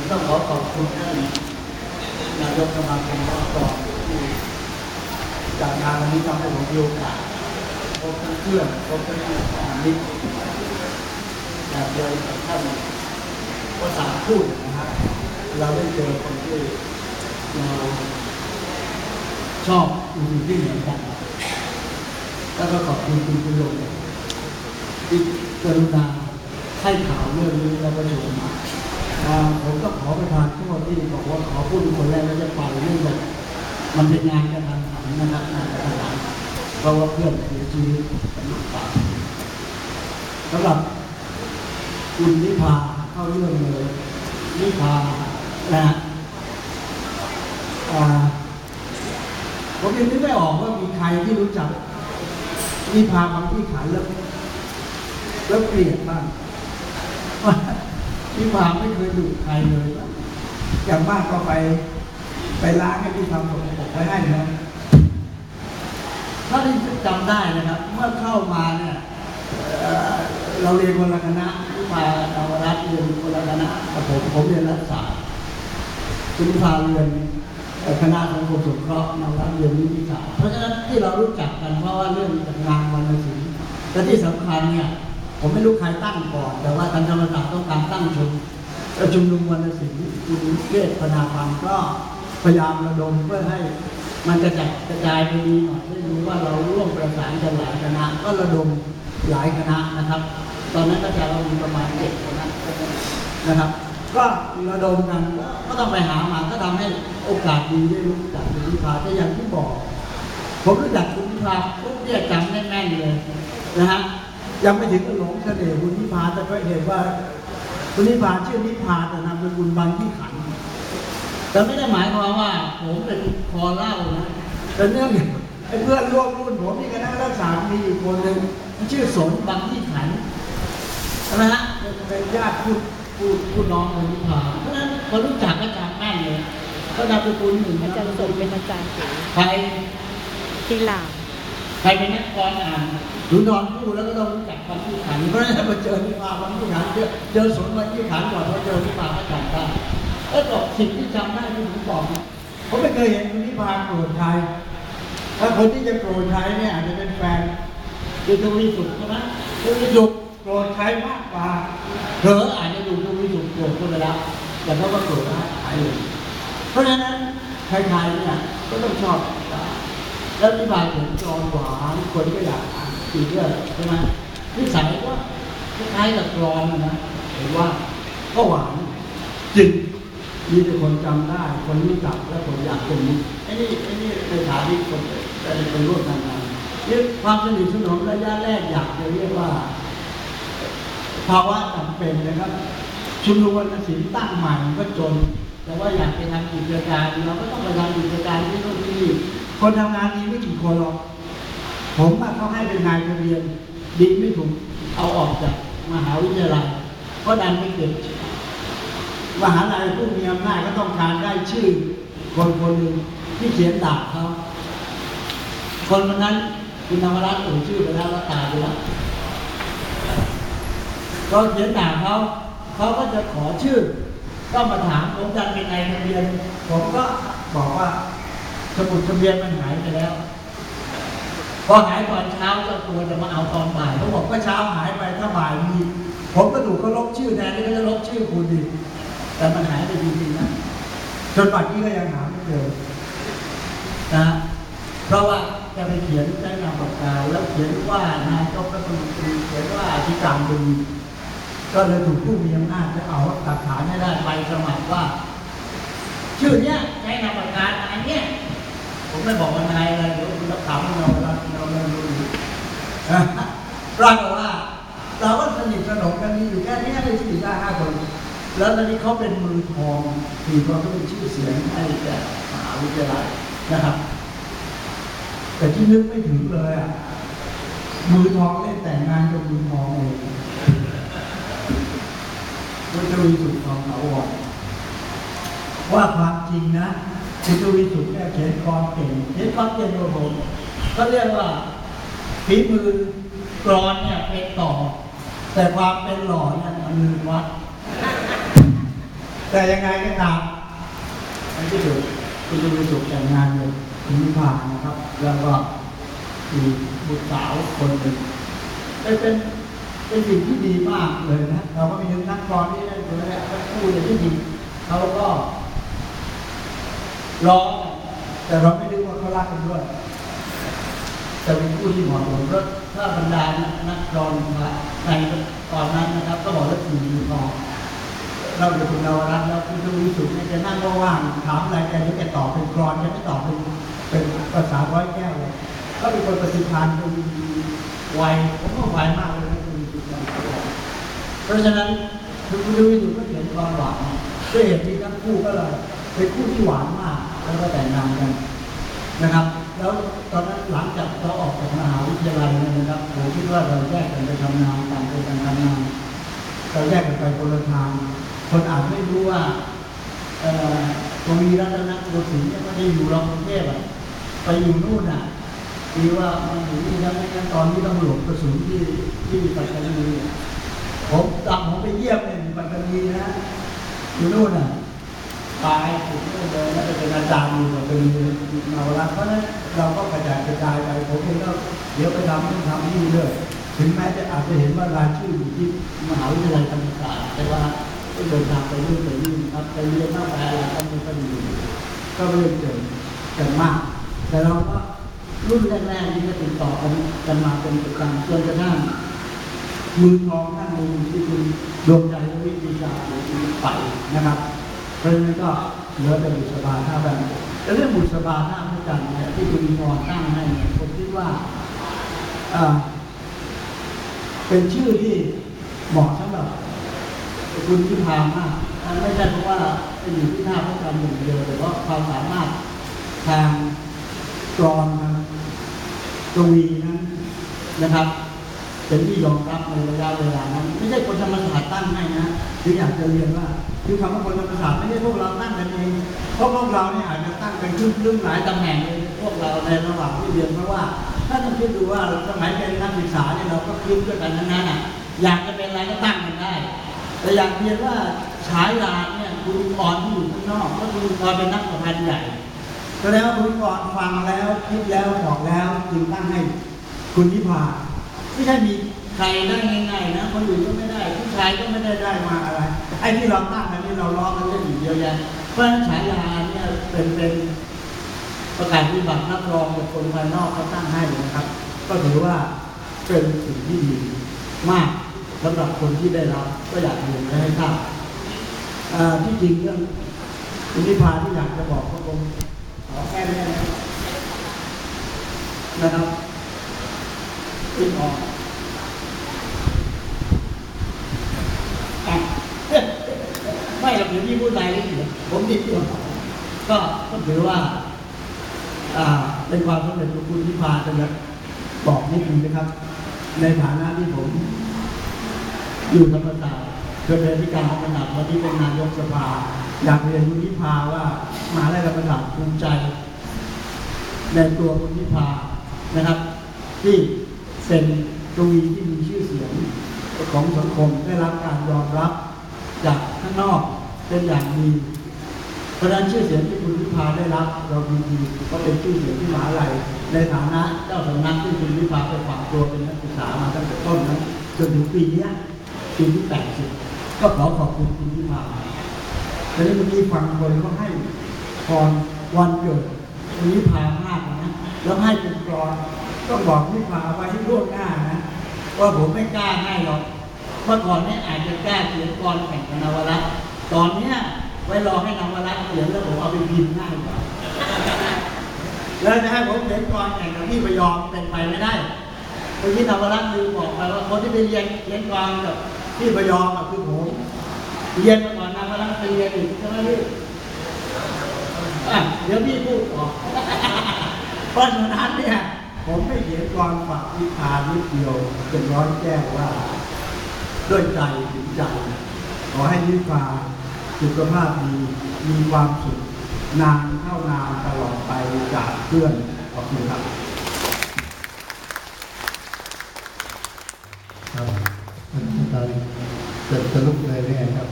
ผมต้องขอขอบคุณท่านนายกสมาคมวัดกองที่จากงานวันนี้ทำให้ผมมีโอกาสพบทั้งเพื่อนพบทั้งมิตรแบบเดียวกับท่านภาษาพูดนะฮะเราได้เจอคนที่เราชอบสิ่งที่เหมือนกันแล้วก็ขอบคุณคุณคุณโยมที่กรุณาให้ข่าวเรื่องนี้แล้วก็ชมมา ผมก็ขอประทานโทษที่บอกว่าขอพูดคนแรกแล้วจะไปเรื่องแบบมันเป็นงานกระทันหันนะครับงานกระทันหันเพราะว่าเพื่อนเสียชีวิตกันหนักปากสำหรับคุณนิพาเข้าเรื่องเลยนิพานะฮะอ่าผมยังนึกไม่ออกว่ามีใครที่รู้จักนิพาบางที่ขายแล้วแล้วเกลียดบ้าง นิพาไม่เคยดุใครเลยอย่างมากก็ไป ไปล้างให้ที่ทำสกปรกไว้ให้นะถ้าที่จำได้นะครับ เมื่อเข้ามาเนี่ยเอ่อเราเรียนคนละคณะนิพาดาวรัตน์เรียนคนละคณะกับผมผมเรียนรัฐศาสตร์คุณนิพาเรียนเอ่อคณะสังคมสงเคราะห์นวเรียนนิติศาสตร์เพราะฉะนั้นที่เรารู้จักกันเพราะว่าเรื่องงานวรรณศิลป์และที่สำคัญเนี่ย ผมไม่รู้ใครตั้งก่อน แต่ว่าทางธรรมศาสตร์ต้องการตั้งชุมเอ่อชุมนุมวรรณศิลป์คุณเวทพนาพันธ์ก็พยายามระดมเพื่อให้มันกระจายกระจายไปดีหน่อยได้รู้ว่าเราร่วมประสานกันหลายคณะก็ระดมหลายคณะนะครับ ตอนนั้นก็จะเรามีประมาณเจ็ดคณะนะครับ ก็ระดมกันก็ต้องไปหามาก็ทำให้โอกาสดีได้รู้จักคุณพิพาแต่อย่างที่บอก ผมรู้จักคุณพิพาปุ๊บเนี่ยจำแน่นๆเลยนะฮะ ยังไม่ถึงกับหลงเสน่ห์คุณพิพาแต่ก็เห็นว่าคุณพิพาชื่อนิพาแต่นามสกุลบางที่ขันแต่ไม่ได้หมายความว่าผมเป็นคอเล่านะแต่เนื่องไอ้เพื่อนร่วมรุ่นผมนี่คณะรัฐศามีอยู่คนหนึ่งชื่อสนบางที่ขันใช่ไหมฮะเป็นญาติพูดพูดพูดน้องคนนิพาเพราะฉะนั้นคนรู้จักก็จำแม่นเลยก็นามสกุลหนึ่งอาจารย์สมเป็นอาจารย์ใครที่ลาวใครเป็นนักกรอ่าน หรือนอนพูดแล้วก็ต้องรู้จักความที่ขันเพราะฉะนั้นมาเจอนิพาความที่ขันเจอเจอสนวันที่ขันก่อนพอเจอนิพาก็จำได้แล้วบอกสิ่งที่จำได้ที่ผมบอกเนี่ยผมไม่เคยเห็นคุณนิพาโกรธใครถ้าคนที่จะโกรธใครเนี่ยอาจจะเป็นแฟนคือทวีสุขใช่ไหมทวีสุขโกรธใครมากกว่าเผลออาจจะดูทวีสุขโกรธคนไปแล้วแต่เขาก็โกรธนะหายเลยเพราะฉะนั้นใครๆเนี่ยก็ต้องชอบแล้วนิพานเห็นกรอนหวานคนก็อยาก อ่านอีกเรื่องใช่ไหมนิสัยก็คล้ายกับกรอนนะนะเห็นว่าก็หวานจริงมีแต่คนจำได้ คนรู้จักและคนอยากเป็นมิตรไอ้นี่ไอ้นี่ในฐานที่คนจะไปร่วมทำงานนี่ความสนิทสนมระยะแรกอยากจะเรียกว่า ภาวะจำเป็นนะครับ ชุมนุมวรรณศิลป์ตั้งใหม่ก็จน แต่ว่าอยากไปทำกิจการเราก็ต้องไปทำกิจการที่นู่นที่นี่คนทำงานดีไม่กี่คนหรอก ผมอะเขาให้เป็นนายทะเบียนดีไม่ถูกเอาออกจากมหาวิทยาลัยก็ดันไม่เกิดมหาลัยผู้มีอำนาจก็ต้องการได้ชื่อ คนคนหนึ่งที่เขียนด่าเขาคนคนนั้นคุณธรรมรัตน์เอ่ยชื่อไปแล้วแล้วตายไปแล้วก็เขียนด่าเขาเขาก็จะขอชื่อ ก็มาถามผมจันเป็นไงทะเบียน ผมก็บอกว่าสมุดทะเบียนมันหายไปแล้ว พอหายตอนเช้าเจ้าตัวจะมาเอาตอนบ่ายเขาบอกว่าเช้าหายไปถ้าบ่ายมีผมก็ถูกเขาลบชื่อแทนที่เขาจะลบชื่อคุณดิแต่มันหายไปจริงๆนะจนปัจจุบันนี้ก็ยังหาไม่เจอนะเพราะว่าจะไปเขียนใช้นามปากกาแล้วเขียนว่านายกรัฐมนตรีเขียนว่าอธิการบดีก็เลยถูกผู้มีอำนาจจะเอาหลักฐานให้ได้ไปสมัครว่า ชื่อเนี้ยใช้นามปากกาอันเนี้ยผมไม่บอกว่านายอะไรเดี๋ยวเราถามเราเราเราเรารู้นะ ปรากฏว่าเราก็สนิทสนมกันมีอยู่แค่นี้ไม่สี่ห้าห้าคน แล้วตอนนี้เขาเป็นมือทองถือว่าเขาเป็นชื่อเสียงให้แก่มหาวิทยาลัยนะครับ แต่ที่นึกไม่ถึงเลยอะมือทองเล่นแต่งงานกับมือทองเองมันจะมีสุดทองถาวรว่าความจริงนะคุณทวีสุทธ์เนี่ยเขียนกรเก่งเขียนกรเก่งกว่าผมก็เรียกว่า ฝีมือกรอนเนี่ยเป็นต่อ แต่ความเป็นหล่อเนี่ยมันลืมวัด แต่ยังไงก็ตามในที่สุดคุณจะมีสุขแต่งงานเลยคุณนิพพานนะครับ แล้วก็มีบุตรสาวคนหนึ่งเป็นเป็นเป็นสิ่งที่ดีมากเลยนะ เราก็มีนักกรที่ได้ดูแลทั้งคู่เลยที่ดีเขาก็ร้องแต่เราไม่รู้ว่าเขารักกันด้วย จะเป็นผู้ที่เหมาะสมแล้วถ้าบรรดานักนักรองในตอนนั้นนะครับ ก็บอกว่าสี่มีพอเราเดี๋ยวคุณนวรัตแล้วคุณทวีสุขเนี่ยจะนั่งว่างถามอะไรแกนี่แกตอบเป็นกรอนแกไม่ตอบเป็นเป็นภาษาร้อยแก้วเลยก็เป็นคนประสิทธิ์พันธ์เป็นไวผมก็ไวมากเลยนะคุณทวีสุขเพราะฉะนั้นคุณทวีสุขก็เขียนความหวานด้วยเหตุที่ทั้งคู่ก็เลยเป็นคู่ที่หวานมากแล้วก็แต่งงานกันนะครับ แล้วตอนนั้นหลังจากเราออกจากมหาวิทยาลัยนะครับผมคิดว่าเราแยกกันไปทำงานต่างคนต่างทำงานเราแยกกันไปคนละทาง คนอาจไม่รู้ว่าตรงนี้รัตนโกสินทร์เนี่ยไม่ได้อยู่เรากรุงเทพอะไปอยู่นู่นอะดีว่ามันอยู่นี่แล้วไม่งั้นตอนนี้ต้องหลบกระสุนที่ที่ปัตตานีผมตามผมไปเยี่ยมเนี่ยปัตตานีนะอยู่นู่นอะ ตายถูกเดินแล้วเป็นอาจารย์อยู่กับเป็นนาวรัตน์เพราะนั้นเราก็กระจายกระจายไปผมเองก็เดี๋ยวไปทำนู่นทำนี่เรื่อยถึงแม้จะอาจจะเห็นว่ารายชื่ออยู่ที่มหาวิทยาลัยธรรมศาสตร์แต่ว่าก็เดินทางไปนู่นไปนี่ครับไปเรียนมากไปอะไรก็ไม่ค่อยดีก็ไม่ได้เจอกันมาก แต่เราก็รุ่นแรกๆที่ก็ติดต่อกันกันมาเป็นประจำจนกระทั่งมือทองนั่งมือที่คุณดวงใจวิธีการหรือคุณไปนะครับ เพราะฉะนั้นก็เหลือแต่บุษบาท่าแบบแต่เรื่องบุษบาท่าพระจันทร์เนี่ยที่คุณพรตั้งให้เนี่ยผมคิดว่าเป็นชื่อที่เหมาะสำหรับคุณพิพามากไม่ใช่เพราะว่าอยู่ที่ท่าพระจันทร์อย่างเดียวแต่ว่าความสามารถทางกรอนทางกวีนั้นนะครับ เป็นที่ยอมรับในระยะเวลานั้น ไม่ใช่คนธรรมศาสตร์ตั้งให้นะคืออยากจะเรียนว่า คือคำว่าคนธรรมศาสตร์ไม่ใช่พวกเราตั้งกันเองเพราะพวกเราเนี่ยอาจจะตั้งเป็นครึ่งๆหลายตำแหน่งเลยพวกเราในระหว่างที่เรียนเพราะว่า ถ้าต้องคิดดูว่าสมัยเป็นนักศึกษาเนี่ยเราก็คิดด้วยกันทั้งนั้นอะอยากจะเป็นอะไรก็ตั้งกันได้ แต่อยากเรียนว่าฉายาเนี่ยคุณกรที่อยู่ข้างนอกก็คุณกรเป็นนักประพันธ์ใหญ่แสดงว่าคุณกรฟังแล้วคิดแล้วบอกแล้วจึงตั้งให้คุณนิพา ไม่ใช่มีใครได้ง่ายๆนะคนอื่นก็ไม่ได้ผู้ชายก็ไม่ได้ได้มาอะไร ไอ้ที่เราตั้งกันนี่เราล้อกันเล่นอยู่เยอะแยะเพราะฉะนั้นฉายาเนี่ยเป็นเป็นประกาศปฏิบัติรับรองจากคนภายนอกเขาตั้งให้นะครับ ก็ถือว่าเป็นสิ่งที่ดีมากสำหรับคนที่ได้รับก็อยากเรียนให้ทราบที่จริงเรื่องคุณนิพาที่อยากจะบอกก็คงขอแค่นี้นะครับ ขึ้นออกไม่หรอกเดี๋ยวพี่พูดรายละเอียดผมดิดตัวก็ก็ถือว่า อ่าเป็นความสำเร็จของคุณที่พาจะบอกนิดนึงนะครับ ในฐานะที่ผม อยู่ธรรมศาสตร์เคยเป็นที่การของขนาดวันนี้เป็นนายกสภา อยากเรียนคุณนิพาว่ามาลัยธรรมศาสตร์ภูมิใจในตัวคุณนิพานะครับ ที่ เป็นกวีที่มีชื่อเสียงของสังคมได้รับการยอมรับจากข้างนอกเป็นอย่างดีเพราะนั้นชื่อเสียงที่คุณพิพาได้รับ เราดีดีก็เป็นชื่อเสียงที่มหาลัยในฐานะเจ้าสำนักที่คุณพิพาไปฝากตัวเป็นนักศึกษามาตั้งแต่ต้นนั้นจนถึงปีนี้ปีที่แปดสิบก็ขอขอบคุณคุณพิพาแต่นี้เมื่อกี้ฟังคนก็ให้พรวันเกิดคุณพิพามากนะแล้วให้เป็นกรอน ต้องบอกพิพาไว้ล่วงหน้านะ ว่าผมไม่กล้าให้หรอกเมื่อก่อนเนี่ยอาจจะกล้าเขียนกรอนแข่งกับนวรัตน์ตอนเนี้ยไว้รอให้นวรัตน์เขียนแล้วผมเอาไปพิมพ์ง่ายกว่าแล้วจะให้ผมเขียนกรอนแข่งกับพี่ประยอมเป็นไปไม่ได้เมื่อกี้นวรัตน์ลืมบอกไปว่าคนที่ไปเรียนเขียนกรกับพี่ประยอมคือผมเรียนมาก่อนนวรัตน์ไปเรียนอีกใช่ไหมพี่ะเดี๋ยวพี่พูดต่อเพราะฉะนั้นเนี่ย ผมไม่เขียนกรฝากวิพานิดเดียวเป็นร้อยแก้วว่า ด้วยใจถึงใจ ขอให้นิพาสุขภาพดีมีความสุขนานเท่านานตลอดไปจากเพื่อนขอบคุณครับครับอาจารย์จะลุกเลยได้ไงครับ